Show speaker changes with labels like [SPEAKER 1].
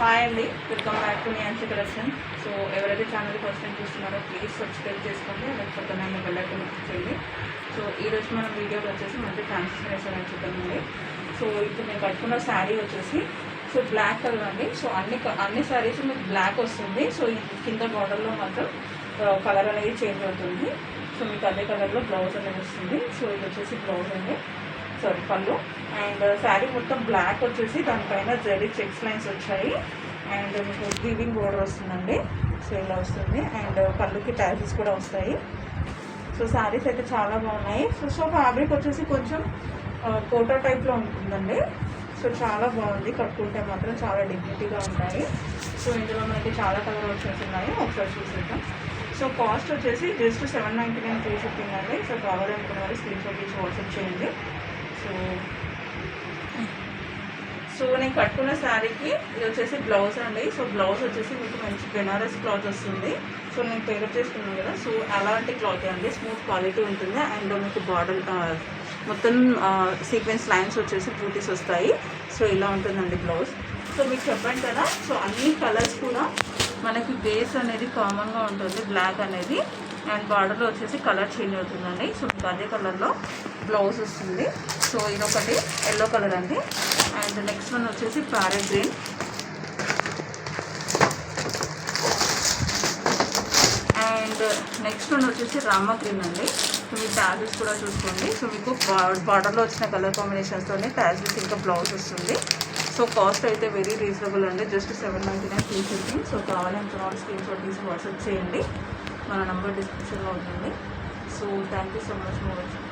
[SPEAKER 1] Hi అండి welcome back to మీ Amsha collection so ఎవరైతే ఛానల్ ఫస్ట్ టైం చూస్తున్నారో ప్లీజ్ సబ్స్క్రైబ్ చేసుకోండి. అలాగే పక్కన బెల్లైకన్ చేయండి. సో ఈరోజు మనం వీడియోలో వచ్చేసి మంచి ట్రాన్సిషన్ వేసారని చూద్దామండి సో ఇప్పుడు నేను కట్టుకున్న శారీ వచ్చేసి సో బ్లాక్ కలర్ అండి. సో అన్ని అన్ని శారీస్ మీకు బ్లాక్ వస్తుంది. సో ఈ కింద బార్డర్లో మాత్రం uh, కలర్ అనేది చేంజ్ అవుతుంది. సో మీకు అదే కలర్లో బ్లౌజ్ అనేది వస్తుంది. సో ఇది వచ్చేసి బ్లౌజ్ అండి. సారీ పళ్ళు. అండ్ శారీ uh, మొత్తం బ్లాక్ వచ్చేసి దానిపైన జరీ చెక్స్ లైన్స్ వచ్చాయి. అండ్ uh, మీకు వీవింగ్ బోర్డర్ వస్తుందండి. సో ఇలా వస్తుంది. అండ్ uh, పళ్ళుకి ట్యాజెస్ కూడా వస్తాయి. సో శారీస్ అయితే చాలా బాగున్నాయి. సో సో ఫ్యాబ్రిక్ వచ్చేసి కొంచెం కోటా టైప్లో ఉంటుందండి. సో చాలా బాగుంది. కట్టుకుంటే మాత్రం చాలా డిగ్నిటీగా ఉంటాయి. సో ఇందులో మనకి చాలా కలర్ ఆప్షన్స్ ఉన్నాయి. ఒకసారి చూసేద్దాం. సో కాస్ట్ వచ్చేసి just seven ninety nine free shipping అండి. సో కావాలనుకున్న వారు స్క్రీన్ షాట్ తీసి వాట్సాప్ చేయండి. సో సో నేను కట్టుకున్న శారీకి ఇది వచ్చేసి బ్లౌజ్ అండి. సో బ్లౌజ్ వచ్చేసి మీకు మంచి బెనారస్ క్లాత్ వస్తుంది. సో నేను పేరప్ చేసుకున్నాను కదా. సో అలాంటి క్లాత్ అండి. స్మూత్ క్వాలిటీ ఉంటుంది. అండ్ మీకు బార్డర్ మొత్తం సీక్వెన్స్ లైన్స్ వచ్చేసి బ్యూటీస్ వస్తాయి. సో ఇలా ఉంటుందండి బ్లౌజ్. సో మీకు చెప్పండి కదా. సో అన్ని కలర్స్ కూడా మనకి బేస్ అనేది కామన్గా ఉంటుంది బ్లాక్ అనేది. అండ్ బార్డర్లో వచ్చేసి కలర్ చేంజ్ అవుతుందండి. సో మీకు అదే కలర్లో బ్లౌజ్ వస్తుంది. సో ఇదొకటి ఎల్లో కలర్ అండి. అండ్ నెక్స్ట్ వన్ వచ్చేసి parrot green and next one వచ్చేసి రామా గ్రీన్ అండి. సో మీ ట్యాజెస్ కూడా చూసుకోండి. సో మీకు బార్డర్లో వచ్చిన కలర్ కాంబినేషన్స్తోనే ట్యాజెస్ ఇంకా బ్లౌజ్ వస్తుంది. సో కాస్ట్ అయితే వెరీ రీజనబుల్ అండి. Just seven ninety nine free so కావాలంటే వాళ్ళు స్క్రీన్ షాట్ తీసి వాట్సాప్ చేయండి. మన నంబర్ డిస్క్రిప్షన్లో ఉంటుంది. So thank you so much for